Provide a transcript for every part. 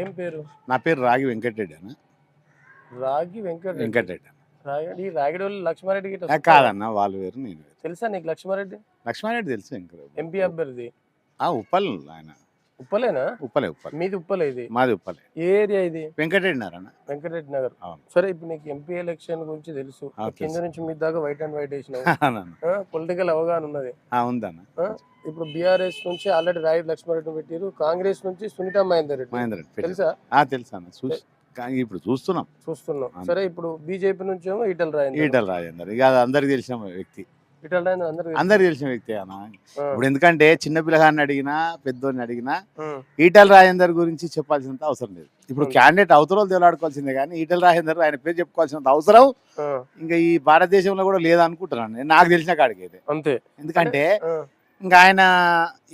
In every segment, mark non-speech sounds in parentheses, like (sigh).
ఏం పేరు? నా పేరు రాగి వెంకటరెడ్డి అన్న రాగి వెంకట వెంకటరెడ్డి. రాగి రాగిడి వాళ్ళు లక్ష్మారెడ్డి గిట్ట కాదన్న వాళ్ళు వేరు నేను వేరు. తెలుసా నీకు లక్ష్మారెడ్డి? లక్ష్మారెడ్డి తెలుసు ఎంపీ అభ్యర్థి. ఆ ఉప్పల్ ఆయన. ఉప్పలేనా? ఉప్పలే ఉప్పలే. మీది ఉప్పలే ఇది? మాది ఉప్పలే. ఏ ఏరియా ఇది? వెంకటరెడ్డి నారన్న వెంకటరెడ్డి నగర్. అవును. సరే ఇప్పుడు నీకు ఎంపీ ఎలక్షన్ గురించి తెలుసు. కింద. నుంచి మీ దాకా వైట్ అండ్ వైట్ (laughs) అవునన్న. పొలిటికల్ అవగాహన ఉన్నది. ఆ, ఉందన్న? ఇప్పుడు బీఆర్ఎస్ నుంచి ఆల్రెడీ రాయుడు లక్ష్మారెడ్డి పెట్టారు. కాంగ్రెస్ నుంచి సునీత మహేందర్ రెడ్డి. మహేందర్ రెడ్డి. తెలుసా? ఆ, తెలుసు అన్న. ఇప్పుడు చూస్తున్నాం. చూస్తున్నాం. సరే ఇప్పుడు బీజేపీ నుంచి ఏమో ఈటల రాయండి ఈటల రాజేందర్ ఇక అది అందరికి తెలిసిన వ్యక్తి. అందరికి తెలిసిన వ్యక్తి అన్న. ఇప్పుడు ఎందుకంటే చిన్న పిల్లగాన్ని అడిగినా పెద్దోడిని అడిగినా ఈటల రాజేందర్ గురించి చెప్పాల్సినంత అవసరం లేదు. ఇప్పుడు. క్యాండిడేట్ అవతరాలు తెలియాడుకోవాల్సిందే కానీ ఈటల రాజేందర్ ఆయన పేరు చెప్పుకోవాల్సినంత అవసరం ఇంకా ఈ భారతదేశంలో కూడా లేదనుకుంటున్నాను నేను. నాకు తెలిసిన కాడికి అయితే. అంతే. ఎందుకంటే ఇంకా ఆయన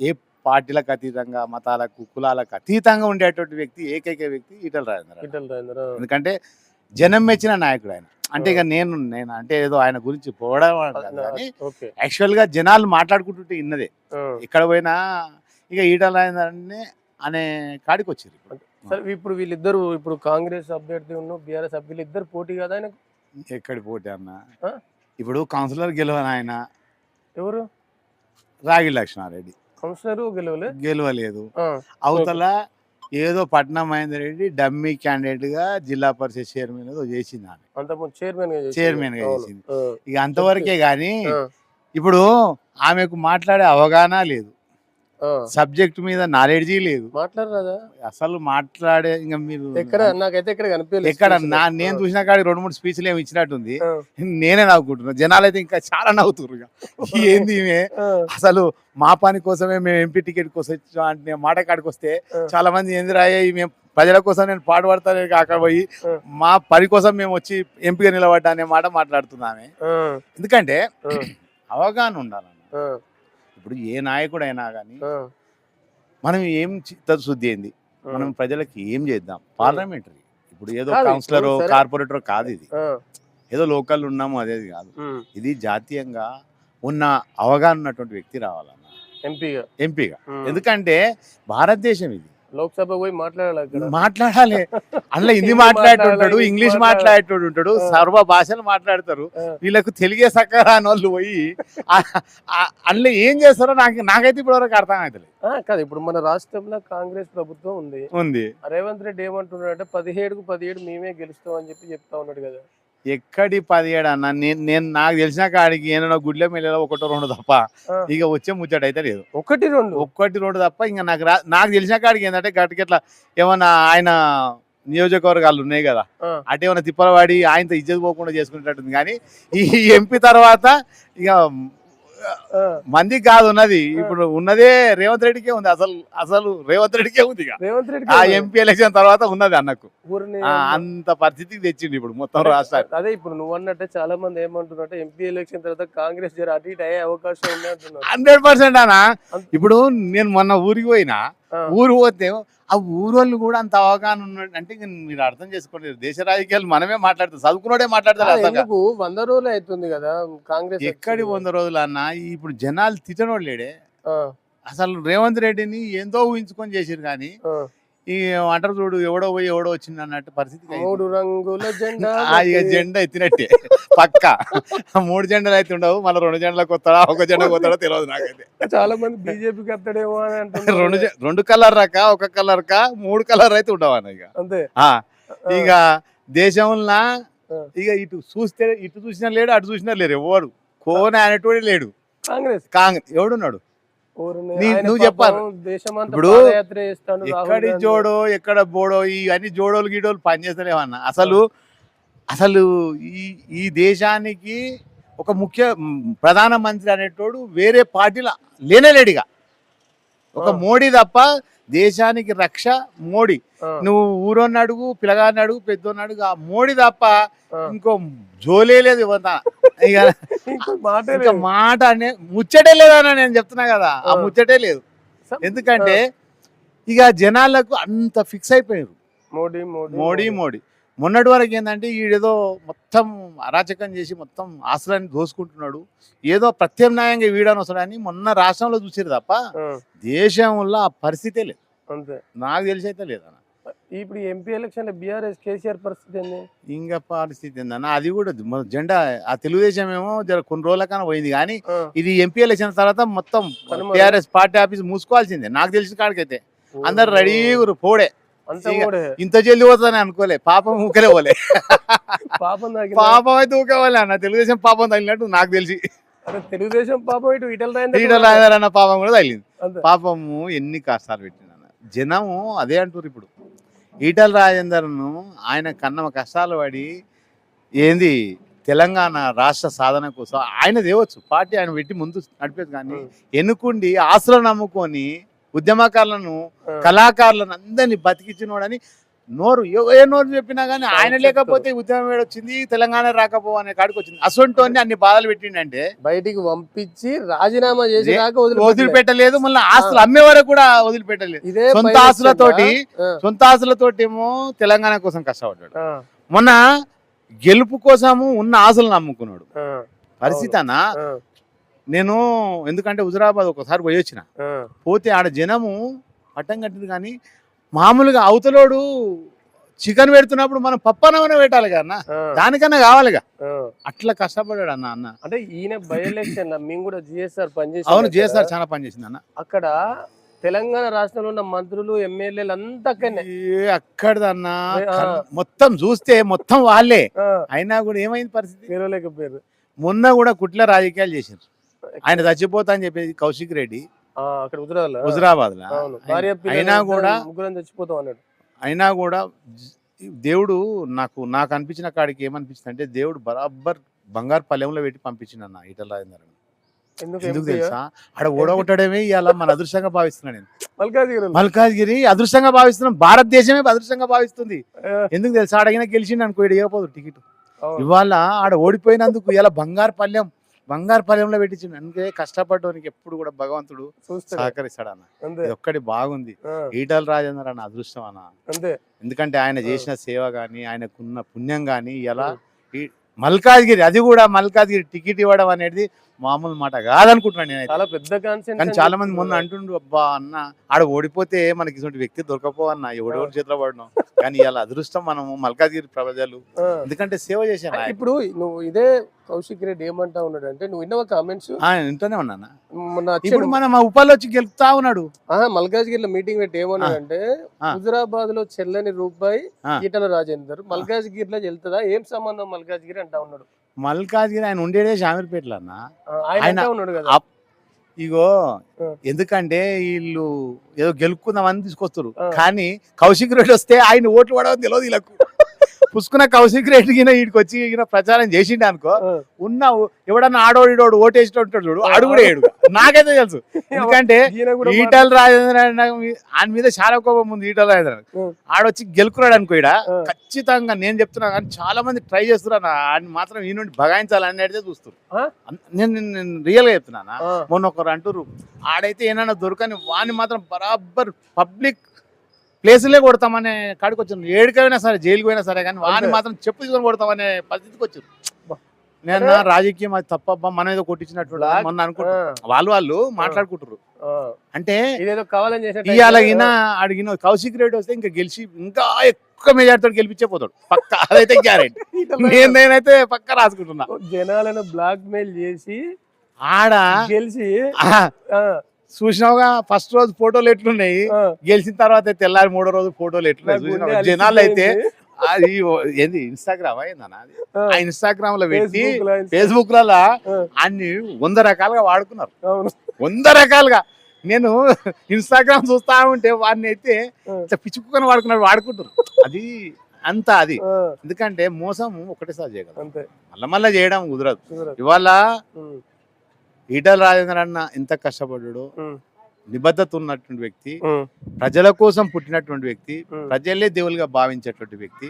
ఏ పార్టీలకు అతీతంగా మతాలకు కులాలకు అతీతంగా ఉండేటువంటి వ్యక్తి ఏకైక వ్యక్తి ఈటల రాజేందర్ ఈటల. ఎందుకంటే జనం మెచ్చిన నాయకుడు ఆయన. అంటే ఇక నేను నేను అంటే ఏదో ఆయన గురించి పోవడం కానీ యాక్చువల్గా జనాలు మాట్లాడుకుంటుంటే ఇన్నదే. ఆ. ఎక్కడ పోయినా ఇక ఈటల రాజేందర్ అనే కాడికి వచ్చారు సరే ఇప్పుడు వీళ్ళిద్దరు ఇప్పుడు కాంగ్రెస్ అభ్యర్థి ఉన్న బీఆర్ఎస్ అభ్యర్థులు ఇద్దరు పోటీ కదా ఆయన ఎక్కడి పోటీ అన్న? ఇప్పుడు కౌన్సిలర్ గెలవని ఆయన. ఎవరు? రాగి లక్ష్మారెడ్డి. కౌన్సిలర్ గెలవలే? గెలవలేదు. ఆ, అవతల ఏదో పట్నం మహేందర్ రెడ్డి డమ్మీ క్యాండిడేట్గా జిల్లా పరిషత్ చైర్మన్ ఏదో చేసింది ఆమె చైర్మన్గా. చేసింది ఇక అంతవరకే గాని ఇప్పుడు ఆమెకు మాట్లాడే అవగాహన లేదు. సబ్జెక్ట్ మీద నాలెడ్జీ లేదు. మాట్లాడరాదా అసలు మాట్లాడే ఇంకా మీరు ఎక్కడ? నాకైతే ఎక్కడ కనిపించలేదు ఎక్కడ. నేను చూసిన కాడికి రెండు మూడు స్పీచ్లు ఏమి ఇచ్చినట్టుంది. నేనే నవ్వుకుంటున్నా. జనాలు అయితే ఇంకా చాలా నవ్వుతున్నారు ఇక. (laughs) ఏంది అసలు మా పని కోసమే మేము ఎంపీ టికెట్ కోసం అంటే మాట కాడికి వస్తే. చాలా మంది ఎందురాయే మేము ప్రజల కోసం నేను పాటుపడతానే కాక పోయి. మా పని కోసం మేము వచ్చి ఎంపీగా నిలబడ్డా అనే మాట మాట్లాడుతున్నామే ఎందుకంటే అవగాహన ఉండాలన్న. ఇప్పుడు ఏ నాయకుడైనా కానీ మనం ఏం చిత్తశుద్ధి ఏంది ఆ. మనం ప్రజలకి ఏం చేద్దాం? పార్లమెంటరీ. ఇప్పుడు ఏదో కౌన్సిలర్. కార్పొరేటర్ కాదు ఇది. ఏదో లోకల్ ఉన్నాము అదేది కాదు. ఇది జాతీయంగా ఉన్న అవగాహన ఉన్నటువంటి వ్యక్తి రావాలన్న. ఎంపీగా. ఎంపీగా. ఎందుకంటే భారతదేశం ఇది. లోక్సభ పోయి మాట్లాడాలి మాట్లాడాలి. అందులో హిందీ మాట్లాడేటోడు ఇంగ్లీష్ మాట్లాడేటోడు ఉంటాడు. సర్వ భాషలు మాట్లాడతారు. వీళ్ళకు తెలుగే సక్కరా అని వాళ్ళు పోయి అందులో ఏం చేస్తారో నాకు నాకైతే ఇప్పటివరకు అర్థం అవుతలేదు ఆ, కాదు ఇప్పుడు మన రాష్ట్రంలో కాంగ్రెస్ ప్రభుత్వం ఉంది. ఉంది. రేవంత్ రెడ్డి ఏమంటున్నాడు అంటే పదిహేడుకు పదిహేడు మేమే గెలుస్తాం అని చెప్పి చెప్తా ఉన్నాడు కదా. ఎక్కడి పదిహేడు అన్న నేను నేను నాకు తెలిసిన కాడికి ఏమైనా గుడ్ల మెల్లలో ఒకటో రెండు తప్ప. ఇక వచ్చే ముచ్చట అయితే లేదు. ఒకటి రెండు. ఒక్కటి రెండు తప్ప ఇంకా నాకు రా నాకు తెలిసిన కాడికి ఏంటంటే గట్టికెట్లా ఏమన్నా ఆయన నియోజకవర్గాలు ఉన్నాయి కదా అటు ఏమైనా తిప్పలవాడి ఆయనతో ఇజ్జత్ పోకుండా చేసుకునేటట్టుంది. కానీ ఈ ఎంపీ తర్వాత ఇక మందికి కాదు ఉన్నది. ఇప్పుడు ఉన్నదే రేవంత్ రెడ్డికే ఉంది. అసలు అసలు రేవంత్ రెడ్డికే ఉంది రేవంత్ రెడ్డి ఆ ఎంపీ ఎలక్షన్ తర్వాత ఉన్నది అన్నకు. అంత పరిస్థితికి తెచ్చిండు ఇప్పుడు మొత్తం రాష్ట్రాన్ని. అదే ఇప్పుడు నువ్వు అన్నట్టే చాలా మంది ఏమంటున్నట్టే ఎంపీ ఎలక్షన్ తర్వాత కాంగ్రెస్ జర అటు ఇటు అయ్యే అవకాశం ఉంది హండ్రెడ్ పర్సెంట్ అన్న. అంత- ఇప్పుడు నేను మొన్న ఊరికి పోయినా ఊరు పోతే ఆ ఊరోళ్ళు కూడా అంత అవగాహన ఉన్నాడు అంటే మీరు అర్థం చేసుకోండి దేశ రాజకీయాలు మనమే మాట్లాడతాం చదువుకున్నోడే మాట్లాడతారు వంద రోజులు అవుతుంది కదా కాంగ్రెస్ ఎక్కడి. వంద రోజులు అన్న ఇప్పుడు జనాలు ఆ, అసలు రేవంత్ రెడ్డిని ఎంతో ఊహించుకొని చేసిరు కానీ. ఈ అంటారు చూడు ఎవడో పోయి ఎవడో వచ్చింది అన్నట్టు పరిస్థితి మూడు రంగుల జెండా ఆ, ఇక జెండా ఎత్తినట్టే. పక్క. మూడు జెండాలు అయితే ఉండవు మళ్ళీ రెండు జెండాలకు వస్తాడా ఒక జెండా కొత్తాడో తెలియదు నాకైతే. చాలా మంది బీజేపీకి వస్తాడేమో అని అంటున్నారు. రెండు రెండు కలర్ రక ఒక కలర్ కా మూడు కలర్ అయితే ఉండవు ఇక. అంతే. ఇక దేశంలో ఆ. ఇక ఇటు చూస్తే ఇటు చూసినా లేడు అటు చూసినా లేరు ఎవడు కోన అనేటోడే లేడు. కాంగ్రెస్. కాంగ్రెస్ ఎవడున్నాడు? నువ్వు పాపం చెప్పాలి. ఇప్పుడు ఎక్కడి. జోడో ఎక్కడ బోడో ఇవన్నీ జోడోలు గీడోలు పనిచేస్తలేవన్న అసలు అసలు ఈ ఈ దేశానికి ఒక ముఖ్య ప్రధానమంత్రి అనేటోడు వేరే పార్టీలో లేనేలేడిగా ఒక. మోడీ తప్ప దేశానికి రక్ష మోడీ నువ్వు ఊరోని అడుగు పిల్లగాన్ని అడుగు పెద్దోని అడుగు ఆ మోడీ తప్ప. ఇంకో జోలే లేదు ఇవంతా ఇక మాటే ఇంకా లేదు. మాట అనే ముచ్చటే లేదన్న నేను చెప్తున్నా కదా ఆ. ముచ్చటే లేదు. ఎందుకంటే ఇక జనాలకు అంత ఫిక్స్ అయిపోయారు మోడీ మోడీ మోడీ మోడీ. మొన్నటి వరకు ఏంటంటే ఈడేదో మొత్తం అరాచకం చేసి మొత్తం ఆస్తులన్నీ దోసుకుంటున్నాడు. ఏదో ప్రత్యామ్నాయంగా వీడని వస్తాడని మొన్న రాష్ట్రంలో చూసారు తప్ప దేశంలో ఆ పరిస్థితే లేదు. అంతే. నాకు తెలిసి అయితే లేదన్న. ఇప్పుడు ఎంపీ ఎలక్షన్ బీఆర్ఎస్ కేసీఆర్ పరిస్థితి ఏంది? ఇంకా పరిస్థితి ఏందన్న అది కూడా మన జెండా ఆ తెలుగుదేశం ఏమో జర కొన్ని రోజుల కన్నా పోయింది. కానీ ఇది ఎంపీ ఎలక్షన్ తర్వాత మొత్తం టిఆర్ఎస్ పార్టీ ఆఫీస్ మూసుకోవాల్సిందే. నాకు తెలిసిన కాడికైతే. అందరు రెడీ పోడే. ఇంత జల్ది పోతుందని అనుకోలే. పాపం ఊకలే పోలే. పాపం? పాపం అయితే ఊకేవాలే అన్న. తెలుగుదేశం పాపం తగిలినట్టు నాకు తెలిసి. తెలుగుదేశం పాపం ఇటు ఇటల్ రాయిందా ఈటల రాజేందర్ అన్న పాపం కూడా తగిలింది. పాపము ఎన్ని కష్టాలు పెట్టిన జనము అదే అంటారు ఇప్పుడు. ఈటల రాజేందర్ను ఆయన కన్న కష్టాలు పడి ఏంది తెలంగాణ రాష్ట్ర సాధన కోసం ఆయన తేవచ్చు పార్టీ ఆయన పెట్టి ముందు నడిపేది కానీ. ఎన్నుకుండి ఆస్తులను నమ్ముకొని ఉద్యమకారులను. కళాకారులను అందరినీ బతికించినోడని నోరు ఏ నోరు చెప్పినా కానీ ఆయన. లేకపోతే ఉద్యమం ఏడొచ్చింది తెలంగాణ రాకపో అనే కాడికి వచ్చింది. అసొంటోని అన్ని బాధలు పెట్టిండంటే బయటికి పంపించి రాజీనామా వదిలిపెట్టలే. వదిలిపెట్టలేదు మళ్ళీ ఆస్తులు అమ్మే వరకు కూడా వదిలిపెట్టలేదు. సొంత ఆస్తులతోటి సొంత ఆస్తులతోటి ఏమో తెలంగాణ కోసం కష్టపడ్డాడు. మొన్న గెలుపు కోసము ఉన్న ఆశలు నమ్ముకున్నాడు. పరిస్థితి అన్న నేను ఎందుకంటే హుజరాబాద్ ఒకసారి పోయి వచ్చిన. పోతే ఆడ జనము పట్టం కట్టింది కానీ మామూలుగా అవతలోడు చికెన్ పెడుతున్నప్పుడు మనం పప్పనమనే పెట్టాలి కదా దానికన్నా కావాలిగా. అట్లా కష్టపడ్డాడు అన్న అన్న. అంటే ఈయన బై ఎలక్షన్ మేము కూడా జిఎస్ఆర్ పనిచేసి అవును చేస్తారు చాలా పని చేసింది అన్న. అక్కడ తెలంగాణ రాష్ట్రంలో ఉన్న మంత్రులు ఎమ్మెల్యేలు అంతా అక్కడదన్నా మొత్తం చూస్తే మొత్తం వాళ్ళే. అయినా కూడా ఏమైంది పరిస్థితి? గెలవలేకపోయారు మొన్న కూడా కుట్ల రాజకీయాలు చేశారు ఆయన చచ్చిపోతా అని చెప్పేసి కౌశిక్ రెడ్డి. అక్కడ హుజరాబాద్ అయినా కూడా ముగ్గురం చచ్చిపోతాం అన్నాడు. అయినా కూడా దేవుడు నాకు నాకు అనిపించిన కాడికి ఏమనిపించింది అంటే దేవుడు బరాబర్ బంగారు పల్లెంలో పెట్టి పంపించిండు అన్న ఈటల రాజేందర్ ఎందుకు? తెలుసా? ఆడ ఓడగొట్టడమే ఇవాళ మన అదృష్టంగా భావిస్తున్నా నేను. మల్కాజ్గిరి మల్కాజ్గిరి అదృష్టంగా భావిస్తున్నాం. భారతదేశమే అదృష్టంగా భావిస్తుంది. ఎందుకు తెలుసా? అడిగినా గెలిచిండు అనుకో ఇవ్వకపోదు టికెట్. ఇవాళ ఆడ ఓడిపోయినందుకు ఇలా బంగారు పల్లెం బంగారు పల్లెంలో పెట్టించిండు. అందుకే కష్టపడడానికి ఎప్పుడు కూడా భగవంతుడు సహకరిస్తాడు అన్న ఒక్కటి బాగుంది. ఈటల రాజేందర్ అన్న అదృష్టం అన్న. ఎందుకంటే ఆయన చేసిన సేవ గాని ఆయనకున్న పుణ్యం గాని ఈ మల్కాజ్గిరి అది కూడా మల్కాజ్గిరి టికెట్ ఇవ్వడం అనేది మామూలు మాట కాదనుకుంటున్నాను నేను చాలా పెద్ద కానీ చాలా మంది మొన్న అంటుండ్రు అబ్బా అన్న ఆడ ఓడిపోతే మనకి ఇటువంటి వ్యక్తి దొరకపో అన్న ఎవడెవరి చేతిలో పడడం కానీ ఇలా అదృష్టం మనము మల్కాజ్గిరి ప్రజలు. ఎందుకంటే సేవ చేశాను. ఇప్పుడు నువ్వు ఇదే కౌశిక్ రెడ్డి ఏమంటా ఉన్నాడు అంటే నువ్వు విన్నవ కామెంట్స్ వింటూనే ఉన్నానా మొన్న ఇప్పుడు మనం ఉపాలు వచ్చి గెలుపుతా ఉన్నాడు. మల్కాజ్గిరిలో మీటింగ్ పెట్టి ఏమన్నాడంటే. హుజరాబాద్లో చెల్లని రూపాయి. ఈటల రాజేందర్ మల్కాజ్గిరిలో వెళ్తుందా ఏం సంబంధం మల్కాజ్గిరి? అంటా ఉన్నాడు. మల్కాజ్గిరి ఆయన ఉండేదే షామీర్పేటలో అన్న. ఆయన ఉన్నాడు కదా. ఇగో. ఎందుకంటే వీళ్ళు ఏదో గెలుపుకుందామని తీసుకొస్తారు. కానీ కౌశిక్ రెడ్డి వస్తే ఆయన ఓట్లు పడవని తెలియదు వీళ్ళకు. పుసుకున్న కౌశిక్ రెడ్డి గిన వీడికి వచ్చి ఈయన ప్రచారం చేసిండే అనుకో. ఉన్న ఎవడన్నా ఆడోడు ఈడోడు ఓటేసి ఉంటాడు చూడు ఆడు కూడా. ఏడు నాకైతే తెలుసు. (laughs) ఎందుకంటే ఈటల రాజేంద్ర ఆయన మీద చాలా కోపం ఉంది ఈటల రాజేంద్ర. ఆడొచ్చి గెలుకున్నాడు అనుకో ఆ. ఖచ్చితంగా నేను చెప్తున్నా కానీ చాలా మంది ట్రై చేస్తున్నారు ఆయన మాత్రం ఈ నుండి భగాయించాలని అయితే? అన్- నేను నేను- నేను రియల్గా చెప్తున్నానా? మొన్న ఒకరు అంటారు ఆడైతే ఏమైనా దొరకని వాడిని మాత్రం బరాబర్ పబ్లిక్ ప్లేసులే కొడతామనే కాడికి వచ్చారు ఏడుకైనా సరే జైలుకి పోయినా సరే కానీ వాడిని. మాత్రం చెప్పు తీసుకొని కొడతామనే పరిస్థితికి వచ్చారు. నేను రాజకీయం అది తప్పబ్బా మనం ఏదో కొట్టించినట్టు మొన్న ఆ, అనుకుంటారు వాళ్ళు వాళ్ళు మాట్లాడుకుంటారు. అంటే ఇదేదో కావాలని చేసిన ఇవాళ ఈయన అడిగిన కౌశిక్ రెడ్డి వస్తే ఇంకా గెలిచి ఇంకా ఎక్కువ మెజార్టీతో గెలిపించే పోతాడు. పక్క అదైతే గ్యారెంటీ (laughs) నేను నేనైతే పక్క రాసుకుంటున్నా. జనాలను బ్లాక్ మెయిల్ చేసి ఆడ గెలిచి చూసినావుగా ఫస్ట్ రోజు ఫోటోలు ఎట్లున్నాయి? గెలిచిన తర్వాత తెల్లారి మూడో రోజు ఫోటోలు ఎట్లున్నాయి? జనాలు అయితే. అది ఏంది ఇన్స్టాగ్రామ్ అది? ఆ, ఇన్స్టాగ్రామ్లో పెట్టి ఫేస్బుక్లలో అన్ని వంద రకాలుగా వాడుకున్నారు. వంద రకాలుగా. నేను ఇన్స్టాగ్రామ్ చూస్తా ఉంటే వాడిని అయితే పిచ్చుకుని వాడుకున్నాడు వాడుకుంటారు అది అంత అది. ఎందుకంటే మోసం ఒకటేసారి చేయగలరు అంతే. మళ్ళా మళ్ళా చేయడం కుదరదు. ఇవాళ ఈటల రాజేంద్ర అన్న ఎంత కష్టపడ్డాడు నిబద్ధత ఉన్నటువంటి వ్యక్తి ప్రజల కోసం పుట్టినటువంటి వ్యక్తి ప్రజలే దేవులుగా భావించేటువంటి వ్యక్తి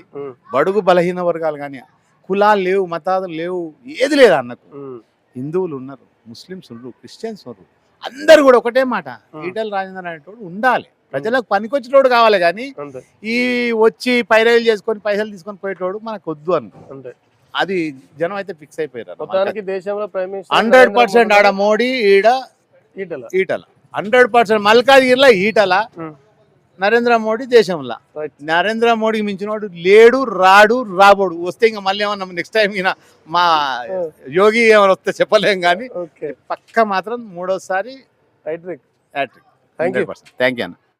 బడుగు బలహీన వర్గాలు కానీ కులాలు లేవు మతాలు లేవు ఏది లేదు అన్నకు. హిందువులు ఉన్నారు ముస్లిమ్స్ ఉన్నారు క్రిస్టియన్స్ ఉన్నారు. అందరు కూడా ఒకటే మాట. ఈటల రాజేంద్ర అనేటోడు ఉండాలి. ప్రజలకు పనికొచ్చేటోడు కావాలి కానీ ఈ వచ్చి పైరవీలు చేసుకొని పైసలు తీసుకొని పోయేటోడు మనకు వద్దు అనుకో అది జనం అయితే ఫిక్స్ అయిపోయారు దేశంలో హండ్రెడ్ పర్సెంట్ ఆడ మోడీ ఈడ ఈటల. ఈటల. హండ్రెడ్ పర్సెంట్ మల్కాజ్గిరిలో ఈటల. ఉమ్, నరేంద్ర మోడీ దేశంలో. నరేంద్ర మోడీకి మించినోడు లేడు రాడు రాబోడు. వస్తే ఇంకా మళ్ళీ ఏమన్నా నెక్స్ట్ టైం ఈయన మా యోగి ఏమైనా వస్తే చెప్పలేం కానీ పక్క మాత్రం మూడోసారి Thank you. థ్యాంక్ యూ అన్న.